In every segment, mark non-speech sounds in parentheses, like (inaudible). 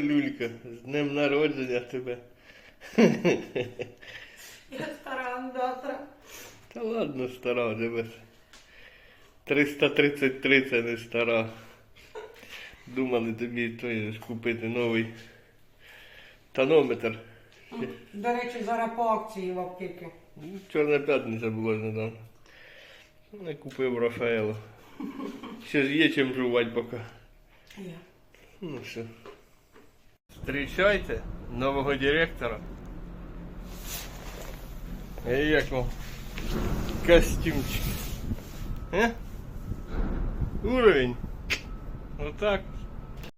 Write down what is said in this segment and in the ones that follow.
Люлька, з днем народження тебе. Я стара андатра. Та ладно, стара, дивись. 333 це не стара. Думали тобі той купити новий тонометр. До речі, зараз по акції в аптеки. Ну, Чорна п'ятниця була недавно. Не купив Рафаелу. Ще ж є чим жувати поки. Ну все. Встречайте нового директора. І як вам костюмчик? Е? Уровень. Отак.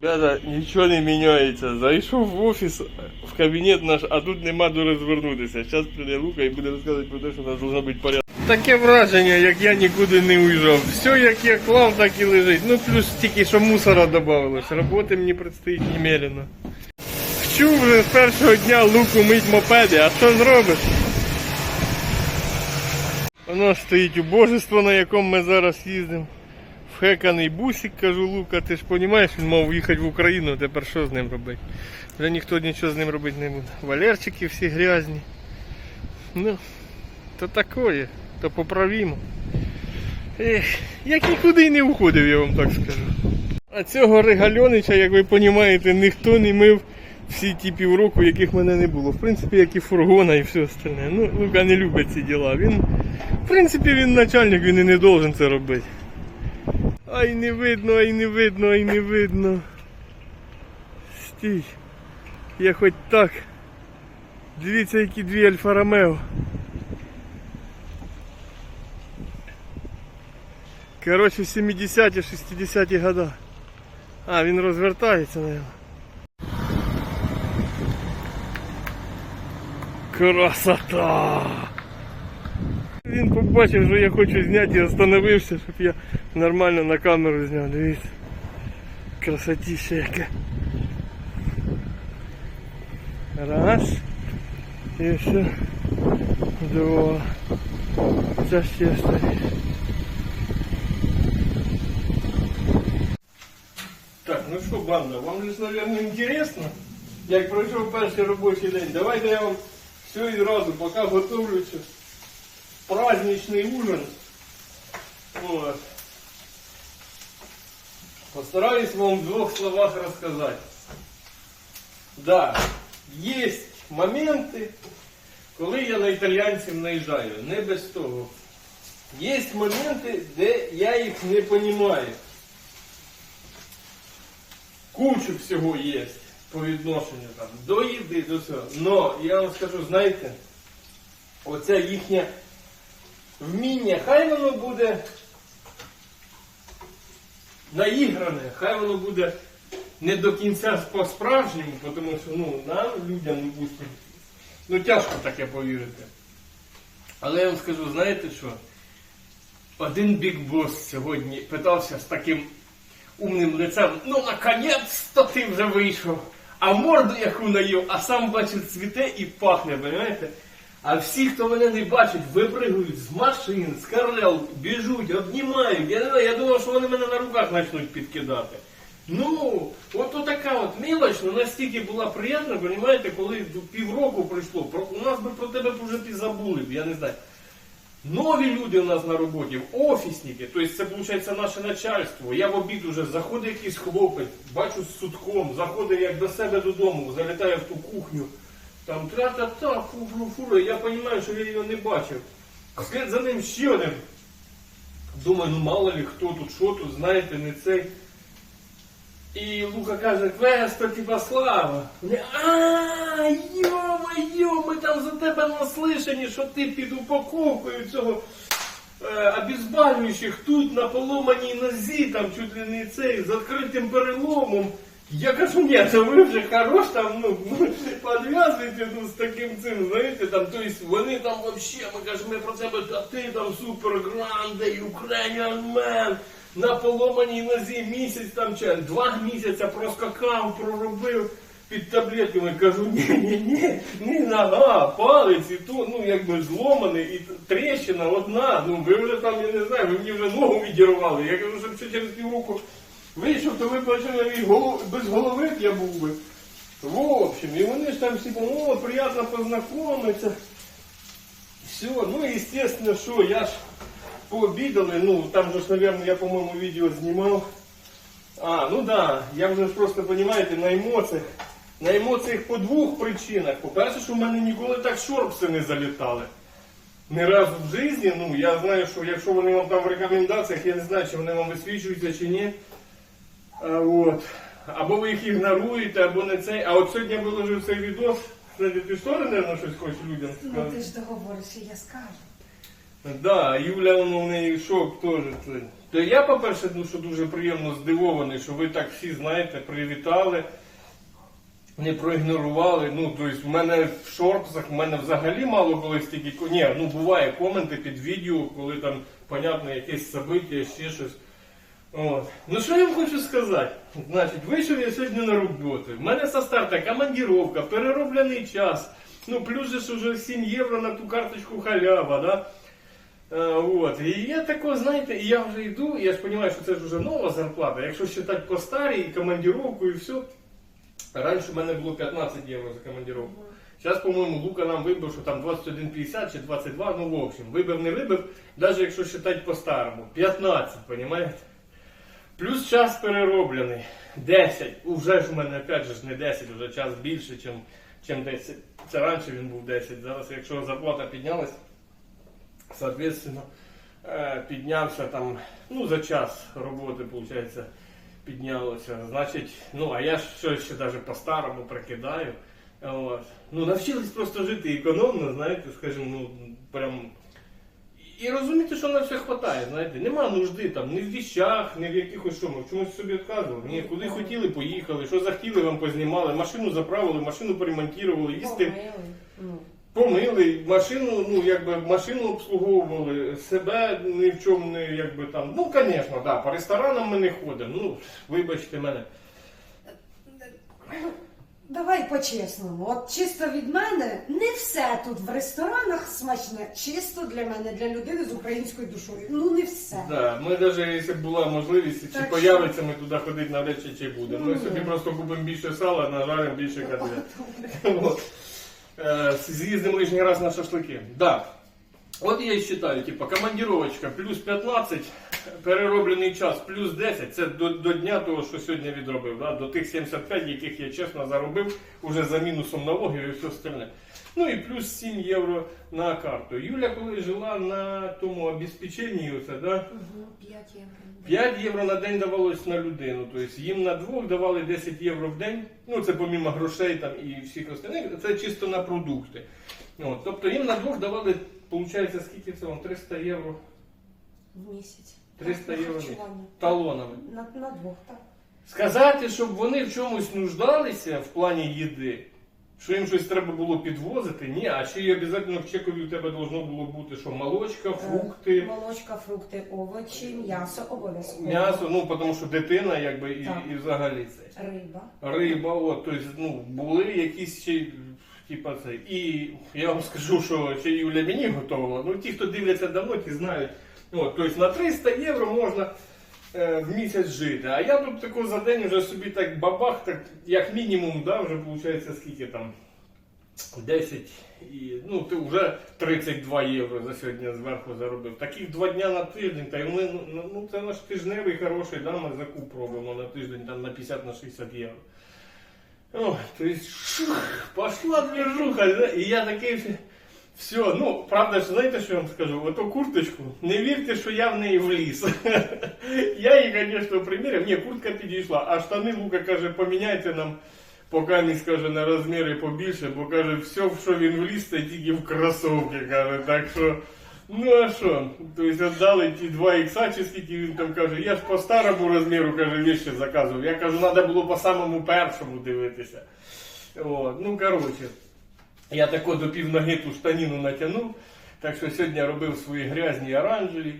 Ребята, нічого не міняється. Зайшов в офіс, в кабінет наш, а тут нема до розвернутися. Зараз прийде Лука і буде розказувати про те, що у нас должно бути порядок. Таке враження, як я нікуди не уїжджав. Все, як я клав, так і лежить. Ну плюс тільки що мусора додавалось. Роботи мені предстоїть немерено. Вчу вже з першого дня луку мить мопеди, а що зробиш? Воно стоїть убожество, на якому ми зараз їздимо. Вхеканий бусик, кажу Лука, ти ж розумієш, він мав їхати в Україну, тепер що з ним робити? Вже ніхто нічого з ним робити не буде. Валерчики всі грязні. Ну, то такое, то поправимо. Ех, як нікуди й не уходив, я вам так скажу. А цього Ригальонича, як ви розумієте, ніхто не мив всі ті півроку, яких мене не було. В принципі, як і фургона і все остальне. Ну, Лука не любить ці діла. Він, в принципі, він начальник, він і не должен це робити. Ай не видно, ай не видно, ай не видно. Стій. Я хоч так. Дивіться, які дві Альфа Ромео. Коротше, 70-ті, 60-ті года. А, він розвертається, наверное. Красота! Він побачив, що я хочу зняти і остановився, щоб я нормально на камеру зняв. Дивіться. Красотіще яке. Раз. І все. Два. Це ще стоїть. Так, ну що, банда, вам же, наверное, интересно, як пройшов перший робочий день. Давайте я вам все и відразу, поки готовлюся. Праздничний ужин. Вот. Постараюсь вам в двух словах рассказать. Да, есть моменти, коли я на італьянців наїжджаю, не без того. Є моменти, де я їх не розумію. Кучу всього є по відношенню там, до їди, до всього. Но я вам скажу, знаєте, оця їхня вміння, хай воно буде наігране, хай воно буде не до кінця по-справжньому, тому що ну, нам, людям, ну тяжко таке повірити. Але я вам скажу, знаєте що? Один бік бос сьогодні питався з таким умним лицем, ну наконець-то ти вже вийшов. А морду яку наїв, а сам бачить цвіте і пахне, понимаєте? А всі, хто мене не бачить, випригують з машин, з карел, біжуть, обнімають. Я не я думав, що вони мене на руках почнуть підкидати. Ну, от така от мілоч, ну настільки була приємна, розумієте, коли півроку пройшло, у нас би про тебе вже забули, б, я не знаю. Нові люди у нас на роботі, офісники, тобто це виходить наше начальство. Я в обід уже заходить якийсь хлопець, бачу з сутком, заходить як до себе додому, залітає в ту кухню, там тра-та-та, фу-фу-фу, я розумію, що я його не бачив. Вслед за ним ще один. Думаю, ну мало ли хто тут, що тут, знаєте, не цей. І Лука каже, Квесто, типа слава. А, йо-моє, ми там за тебе наслишані, що ти під упаковкою цього е, обезболюючих тут на поломаній нозі, там чуть ли не цей, з відкритим переломом. Я кажу, ні, це ви вже хорош там, ну, підв'язуйте ну, з таким цим, знаєте, там, то есть вони там вообще, ми кажемо, ми про тебе, а ти там супер гранде, Ukrainian man, на поломаній нозі місяць там, чи два місяця проскакав, проробив під таблетками. Кажу, ні, ні, нога, палець, і то, ну, якби зломаний, і тріщина одна, ну, ви вже там, я не знаю, ви мені вже ногу відірвали. Я кажу, щоб ще через півроку Вийшов, то ви бачили, без голови я був би. В общем, і вони ж там всі, о, приємно познайомитися. Все, ну і естественно, що я ж пообідали, ну там же ж, наверное, я, по-моєму, відео знімав. А, ну да, я вже ж просто, понимаете, на емоціях. На емоціях по двох причинах. По-перше, що в мене ніколи так шорпси не залітали. Ні разу в житті, ну я знаю, що якщо вони вам там в рекомендаціях, я не знаю, чи вони вам висвічуються чи ні. А, от. Або ви їх ігноруєте, або не цей. А от сьогодні я виложив цей відос. Ти що, мабуть, щось хочеш людям Ну ти ж договориш, і я скажу. Так, Да, Юля, воно в неї шок теж. То я, по-перше, ну, що дуже приємно здивований, що ви так всі, знаєте, привітали, не проігнорували. Ну, тобто, в мене в шорпсах, в мене взагалі мало коли стільки. ко- Ні, ну буває коменти під відео, коли там, понятно, якесь собиття, ще щось. От. Ну що я вам хочу сказати? Значить, вийшов я сьогодні на роботу. В мене со старта командировка, перероблений час. Ну, плюс же ж уже 7 євро на ту карточку халява, да? А, от. І я тако, знаєте, і я вже йду, я ж розумію, що це ж вже нова зарплата. Якщо вважати по старій, і командировку, і все. Раніше в мене було 15 євро за командировку. Зараз, по-моєму, Лука нам вибив, що там 21,50 чи 22, ну в общем, вибив, не вибив, навіть якщо вважати по-старому. 15, розумієте? Плюс час перероблений. 10. Уже ж у мене опять же не 10, вже час більше, чим, чим 10. Це раніше він був 10. Зараз, якщо зарплата піднялась, соответственно, е, піднявся там, ну, за час роботи, виходить, піднялося. Значить, ну, а я ж щось ще навіть по-старому прикидаю. От. Ну, навчились просто жити економно, знаєте, скажімо, ну, прям. І розуміти, що на все вистачає, знаєте, нема нужди там ні в віщах, ні в якихось що. Ми чомусь собі відказували. Ні, куди хотіли, поїхали, що захотіли, вам познімали, машину заправили, машину поремонтували, їсти Помили. Ну. машину, ну якби машину обслуговували, себе ні в чому не якби там. Ну, звісно, да, по ресторанам ми не ходимо. Ну, вибачте мене. Давай по-чесному. От чисто від мене не все тут в ресторанах смачне, чисто для мене, для людини з українською душою. Ну не все. Да, ми навіть, якщо б була можливість, чи Так появиться, ми туди ходити навряд чи, чи будемо. Ми Ну, собі просто купимо більше сала, нажаримо більше котлет. (laughs) От. Е, съездим лишний раз на шашлики. Да. От я і вважаю, типу, командировочка плюс 15, перероблений час плюс 10, це до, до дня того, що сьогодні відробив, да? до тих 75, яких я чесно заробив, уже за мінусом налогів і все остальне. Ну і плюс 7 євро на карту. Юля, коли жила на тому обезпеченні, оце, да? Угу, 5 євро. 5 євро на день давалось на людину. Тобто їм на двох давали 10 євро в день. Ну це помімо грошей там і всіх остальних, це чисто на продукти. От, тобто їм на двох давали, виходить, скільки це вам? 300 євро В місяць. 300 Так, на євро талонами. На, на двох, так. Сказати, щоб вони в чомусь нуждалися в плані їди, що їм щось треба було підвозити, ні, а ще й обов'язково в чекові у тебе должно було бути, що молочка, фрукти. Е, Молочка, фрукти, овочі, м'ясо обов'язково. М'ясо, ну тому що дитина, якби і, Так. і взагалі це. Риба. Риба, от, тобто, ну, були якісь ще, типа це. І я вам скажу, що ще Юля мені готувала. Ну, ті, хто дивляться давно, ті знають. От, тобто на 300 євро можна в місяць жити. А я тут тако за день вже собі так бабах, так як мінімум, да, вже виходить скільки там. 10 і ну ти вже 32 євро за сьогодні зверху заробив. Таких два дня на тиждень, та й ми ну, ну це наш тижневий хороший, да, ми закуп робимо на тиждень там на 50 на 60 євро. О, то шух, пошла движуха, да, і я такий все. Все, ну, правда, що знаєте, що я вам скажу? Ото курточку, не вірте, що я в неї вліз. (laughs) я її, звісно, приміряв. Ні, куртка підійшла, а штани Лука каже, поміняйте нам, поки не скаже на розміри побільше, бо каже, все, в що він вліз, це тільки в кросовки, каже, так що. Ну а що? Тобто віддали ті 2 ікса, чи скільки він там каже, я ж по старому розміру, каже, віще заказував. Я кажу, треба було по самому першому дивитися. От, ну коротше. Я тако до півноги ту штаніну натягнув, так що сьогодні робив свої грязні оранжеві.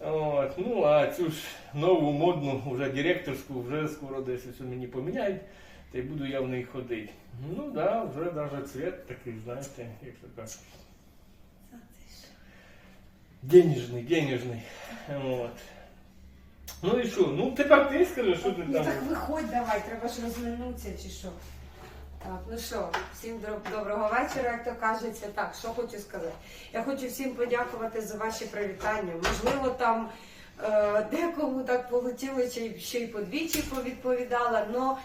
От, ну а цю ж нову модну, вже директорську, вже скоро десь все мені поміняють, та й буду я в неї ходити. Ну так, да, вже навіть цвет такий, знаєте, як то кажуть. Денежний, денежний. От. Ну і що? Ну тепер ти скажи, що ти Ну так виходь давай, треба ж розминутися чи що. Так, ну що, всім доброго вечора, як то кажеться. Так, що хочу сказати. Я хочу всім подякувати за ваші привітання. Можливо, там е, декому так полетіло, чи ще й подвічі повідповідала, но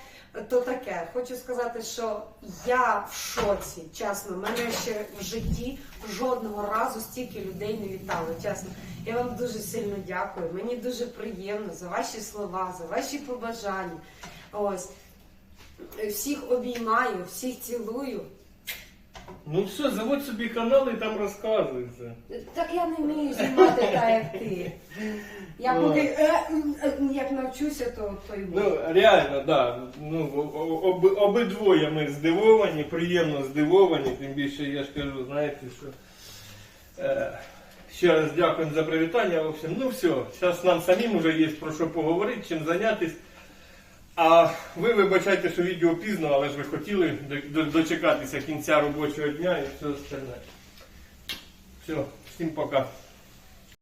то таке. Хочу сказати, що я в шоці, чесно. Мене ще в житті жодного разу стільки людей не вітало. Чесно, я вам дуже сильно дякую. Мені дуже приємно за ваші слова, за ваші побажання. Ось всіх обіймаю, всіх цілую. Ну все, заводь собі канал і там розказується. Так я не вмію знімати так, як ти. Я Ну. поки е, е, як навчуся, то, то й буду. Ну, реально, да. Ну, об, обидвоє ми здивовані, приємно здивовані, тим більше я ж кажу, знаєте, що. Е, ще раз дякуємо за привітання. В общем, ну все, зараз нам самим вже є про що поговорити, чим зайнятися. А ви вибачайте, що відео пізно, але ж ви хотіли до- до- дочекатися кінця робочого дня і все остальне. Все, всім пока.